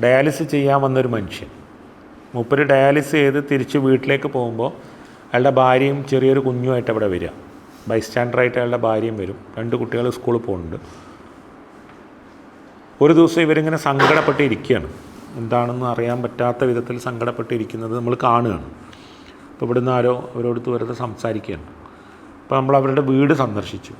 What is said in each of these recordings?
Dialysis ചെയ്യാൻ വന്നൊരു മനുഷ്യൻ. മൂപ്പര് ഡയാലിസിസ് ചെയ്ത് തിരിച്ച് വീട്ടിലേക്ക് പോകുമ്പോൾ അയാളുടെ ഭാര്യയും ചെറിയൊരു കുഞ്ഞുമായിട്ട് അവിടെ വരിക. ബൈസ്റ്റാൻഡറായിട്ട് അയാളുടെ ഭാര്യയും വരും. രണ്ട് കുട്ടികൾ സ്കൂളിൽ പോകുന്നുണ്ട്. ഒരു ദിവസം ഇവരിങ്ങനെ സങ്കടപ്പെട്ടിരിക്കുകയാണ്. എന്താണെന്ന് അറിയാൻ പറ്റാത്ത വിധത്തിൽ സങ്കടപ്പെട്ടിരിക്കുന്നത് നമ്മൾ കാണുകയാണ്. അപ്പോൾ ഇവിടുന്ന് ആരോ അവരോടുത്ത് വെറുതെ സംസാരിക്കുകയാണ്. അപ്പോൾ നമ്മൾ അവരുടെ വീട് സന്ദർശിച്ചു.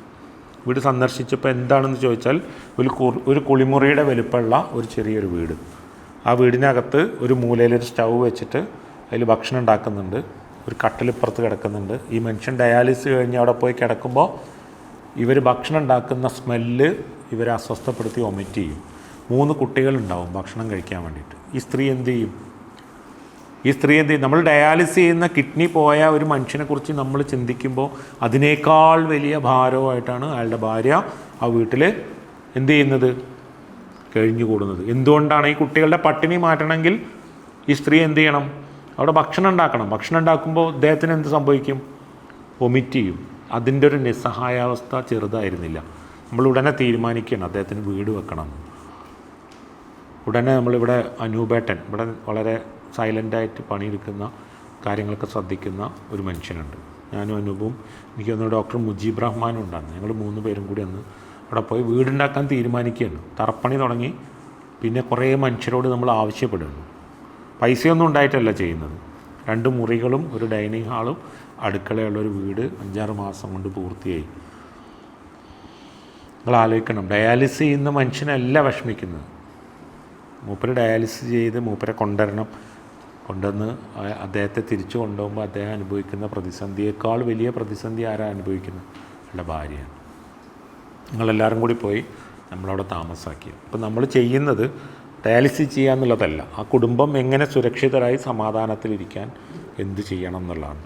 വീട് സന്ദർശിച്ചപ്പോൾ എന്താണെന്ന് ചോദിച്ചാൽ ഒരു ഒരു കുളിമുറിയുടെ വലുപ്പമുള്ള ഒരു ചെറിയൊരു വീട്. ആ വീടിനകത്ത് ഒരു മൂലയിലൊരു സ്റ്റൗ വെച്ചിട്ട് അതിൽ ഭക്ഷണം ഉണ്ടാക്കുന്നുണ്ട്. ഒരു കട്ടിലിപ്പുറത്ത് കിടക്കുന്നുണ്ട്. ഈ മനുഷ്യൻ ഡയാലിസിസ് കഴിഞ്ഞ് അവിടെ പോയി കിടക്കുമ്പോൾ ഇവർ ഭക്ഷണം ഉണ്ടാക്കുന്ന സ്മെല്ല് ഇവരെ അസ്വസ്ഥപ്പെടുത്തി ഒമിറ്റ് ചെയ്യും. മൂന്ന് കുട്ടികളുണ്ടാവും ഭക്ഷണം കഴിക്കാൻ വേണ്ടിയിട്ട്. ഈ സ്ത്രീ എന്ത് ചെയ്യും? ഈ സ്ത്രീ എന്ത് ചെയ്യും? നമ്മൾ ഡയാലിസിസ് ചെയ്യുന്ന കിഡ്നി പോയ ഒരു മനുഷ്യനെ കുറിച്ച് നമ്മൾ ചിന്തിക്കുമ്പോൾ അതിനേക്കാൾ വലിയ ഭാരമായിട്ടാണ് അയാളുടെ ഭാര്യ ആ വീട്ടിൽ എന്ത് ചെയ്യുന്നത്? കഴിഞ്ഞുകൂടുന്നത്. എന്തുകൊണ്ടാണ് ഈ കുട്ടികളുടെ പട്ടിണി മാറ്റണമെങ്കിൽ ഈ സ്ത്രീ എന്ത് ചെയ്യണം? അവിടെ ഭക്ഷണം ഉണ്ടാക്കണം. ഭക്ഷണം ഉണ്ടാക്കുമ്പോൾ അദ്ദേഹത്തിന് എന്ത് സംഭവിക്കും? വൊമിറ്റ് ചെയ്യും. അതിന്റെ ഒരു നിസ്സഹായാവസ്ഥ ചെറുതായിരുന്നില്ല. നമ്മൾ ഉടനെ തീരുമാനിക്കണം അദ്ദേഹത്തിന് വീട് വെക്കണം. ഉടനെ നമ്മളിവിടെ അനൂപേട്ടൻ ഇവിടെ വളരെ സൈലന്റായിട്ട് പണിയെടുക്കുന്ന കാര്യങ്ങളൊക്കെ ശ്രദ്ധിക്കുന്ന ഒരു മനുഷ്യനുണ്ട്. ഞാനും അനൂപും എനിക്ക് തോന്നുന്നു ഡോക്ടർ മുജീബ് റഹ്മാനും ഉണ്ടായിരുന്നു. ഞങ്ങൾ മൂന്ന് പേരും കൂടി അന്ന് അവിടെ പോയി വീടുണ്ടാക്കാൻ തീരുമാനിക്കുകയാണ്. തറപ്പണി തുടങ്ങി. പിന്നെ കുറേ മനുഷ്യരോട് നമ്മൾ ആവശ്യപ്പെടുന്നു. പൈസയൊന്നും ഉണ്ടായിട്ടല്ല ചെയ്യുന്നത്. രണ്ട് മുറികളും ഒരു ഡൈനിങ് ഹാളും അടുക്കളയുള്ളൊരു വീട് അഞ്ചാറ് മാസം കൊണ്ട് പൂർത്തിയായി. നിങ്ങൾ ആലോചിക്കണം. ഡയാലിസിസ് ചെയ്യുന്ന മനുഷ്യനല്ല വിഷമിക്കുന്നത്. മൂപ്പര് ഡയാലിസിസ് ചെയ്ത് മൂപ്പരെ കൊണ്ടുവരണം. കൊണ്ടുവന്ന് അദ്ദേഹത്തെ തിരിച്ചു കൊണ്ടുപോകുമ്പോൾ അദ്ദേഹം അനുഭവിക്കുന്ന പ്രതിസന്ധിയേക്കാൾ വലിയ പ്രതിസന്ധി ആരാ അനുഭവിക്കുന്നത്? അയാളുടെ ഭാര്യയാണ്. നിങ്ങളെല്ലാവരും കൂടി പോയി നമ്മളവിടെ താമസാക്കി. അപ്പം നമ്മൾ ചെയ്യുന്നത് ഡയാലിസിസ് ചെയ്യുക എന്നുള്ളതല്ല ആ കുടുംബം എങ്ങനെ സുരക്ഷിതരായി സമാധാനത്തിലിരിക്കാൻ എന്ത് ചെയ്യണം എന്നുള്ളതാണ്.